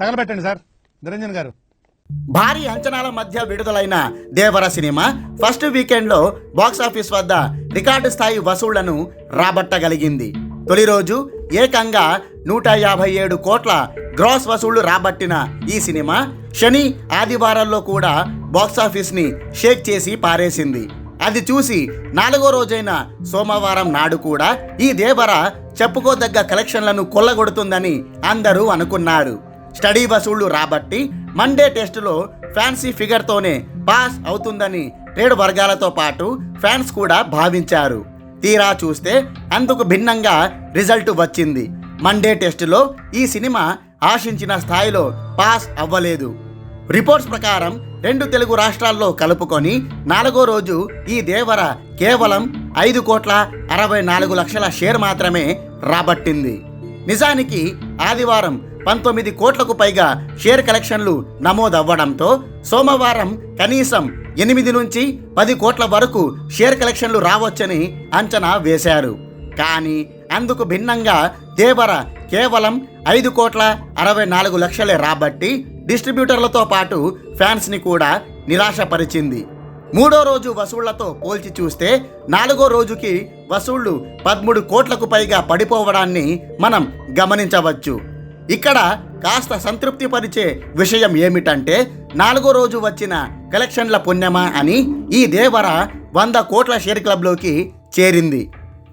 తగలబెట్టండి sir. Niranjan గారు. భారీ అంచనాల మధ్య విడుదలైన దేవర సినిమా ఫస్ట్ వీకెండ్లో బాక్సాఫీస్ వద్ద రికార్డు స్థాయి వసూళ్ళను రాబట్టగలిగింది. తొలి రోజు ఏకంగా నూట యాభై ఏడు కోట్ల గ్రాస్ వసూళ్ళు రాబట్టిన ఈ సినిమా శని ఆదివారాల్లో కూడా బాక్సాఫీస్ని షేక్ చేసి పారేసింది. అది చూసి నాలుగో రోజైన సోమవారం నాడు కూడా ఈ దేవర చెప్పుకోదగ్గ కలెక్షన్లను కొల్లగొడుతుందని అందరూ అనుకున్నారు. స్టడీ వసూళ్ళు రాబట్టి మండే టెస్టులో ఫ్యాన్సీ ఫిగర్తోనే పాస్ అవుతుందని ట్రేడ్ వర్గాలతో పాటు ఫ్యాన్స్ కూడా భావించారు. తీరా చూస్తే అందుకు భిన్నంగా రిజల్ట్ వచ్చింది. మండే టెస్టులో ఈ సినిమా ఆశించిన స్థాయిలో పాస్ అవ్వలేదు. రిపోర్ట్స్ ప్రకారం రెండు తెలుగు రాష్ట్రాల్లో కలుపుకొని నాలుగో రోజు ఈ దేవర కేవలం ఐదు కోట్ల అరవై నాలుగు లక్షల షేర్ మాత్రమే రాబట్టింది. నిజానికి ఆదివారం పంతొమ్మిది కోట్లకు పైగా షేర్ కలెక్షన్లు నమోదవ్వడంతో సోమవారం కనీసం ఎనిమిది నుంచి పది కోట్ల వరకు షేర్ కలెక్షన్లు రావచ్చని అంచనా వేశారు. కానీ అందుకు భిన్నంగా దేవర కేవలం ఐదు కోట్ల అరవై నాలుగు లక్షలే రాబట్టి డిస్ట్రిబ్యూటర్లతో పాటు ఫ్యాన్స్ని కూడా నిరాశపరిచింది. మూడో రోజు వసూళ్ళతో పోల్చి చూస్తే నాలుగో రోజుకి వసూళ్ళు పదమూడు కోట్లకు పైగా పడిపోవడాన్ని మనం గమనించవచ్చు. ఇక్కడ కాస్త సంతృప్తిపరిచే విషయం ఏమిటంటే నాలుగో రోజు వచ్చిన కలెక్షన్ల పుణ్యమా అని ఈ దేవర వంద కోట్ల షేర్ క్లబ్లోకి చేరింది.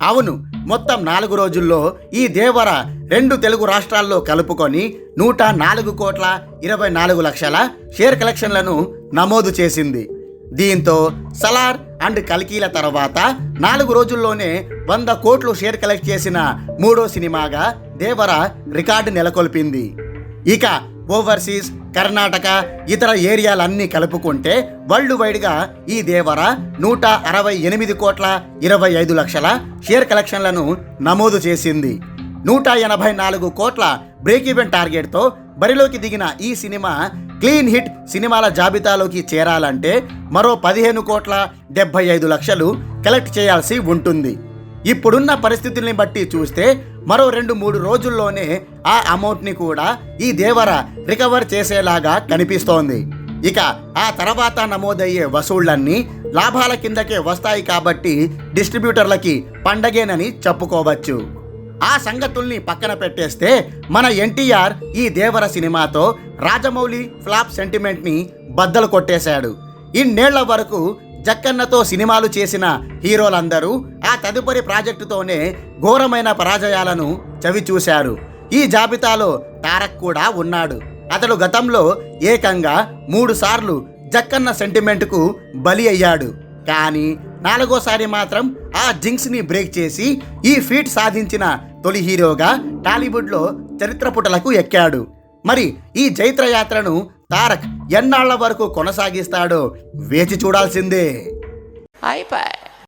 అవును మొత్తం నాలుగు రోజుల్లో ఈ దేవర రెండు తెలుగు రాష్ట్రాల్లో కలుపుకొని నూట నాలుగు కోట్ల ఇరవై నాలుగు లక్షల షేర్ కలెక్షన్లను నమోదు చేసింది. దీంతో సలార్ అండ్ కల్కీల తర్వాత నాలుగు రోజుల్లోనే వంద కోట్లు షేర్ కలెక్ట్ చేసిన మూడో సినిమాగా దేవర రికార్డు నెలకొల్పింది. ఇక ఓవర్సీస్ కర్ణాటక ఇతర ఏరియాలన్నీ కలుపుకుంటే వరల్డ్ వైడ్గా ఈ దేవర నూట అరవై ఎనిమిది కోట్ల ఇరవై ఐదు లక్షల షేర్ కలెక్షన్లను నమోదు చేసింది. నూట ఎనభై నాలుగు కోట్ల బ్రేక్ ఈవెన్ టార్గెట్తో బరిలోకి దిగిన ఈ సినిమా క్లీన్ హిట్ సినిమాల జాబితాలోకి చేరాలంటే మరో పదిహేను కోట్ల డెబ్బై ఐదు లక్షలు కలెక్ట్ చేయాల్సి ఉంటుంది. ఇప్పుడున్న పరిస్థితుల్ని బట్టి చూస్తే మరో రెండు మూడు రోజుల్లోనే ఆ అమౌంట్ని కూడా ఈ దేవర రికవర్ చేసేలాగా కనిపిస్తోంది. ఇక ఆ తర్వాత నమోదయ్యే వసూళ్ళన్నీ లాభాల కిందకే వస్తాయి కాబట్టి డిస్ట్రిబ్యూటర్లకి పండగేనని చెప్పుకోవచ్చు. ఆ సంగతుల్ని పక్కన పెట్టేస్తే మన ఎన్టీఆర్ ఈ దేవర సినిమాతో రాజమౌళి ఫ్లాప్ సెంటిమెంట్ని బద్దలు కొట్టేశాడు. ఇన్నేళ్ళ వరకు జక్కన్నతో సినిమాలు చేసిన హీరోలందరూ ఆ తదుపరి ప్రాజెక్టుతోనే ఘోరమైన పరాజయాలను చవిచూశారు ఈ జాబితాలో తారక్ కూడా ఉన్నాడు. అతడు గతంలో ఏకంగా మూడుసార్లు జక్కన్న సెంటిమెంట్కు బలి అయ్యాడు. కానీ నాలుగోసారి మాత్రం ఆ జింక్స్ని బ్రేక్ చేసి ఈ ఫీట్ సాధించిన తొలి హీరోగా టాలీవుడ్లో చరిత్ర పుటలకు ఎక్కాడు. మరి ఈ జైత్ర యాత్రను తారక్ ఎన్నాళ్ళ వరకు కొనసాగిస్తాడో వేచి చూడాల్సిందే. అయిపోయి.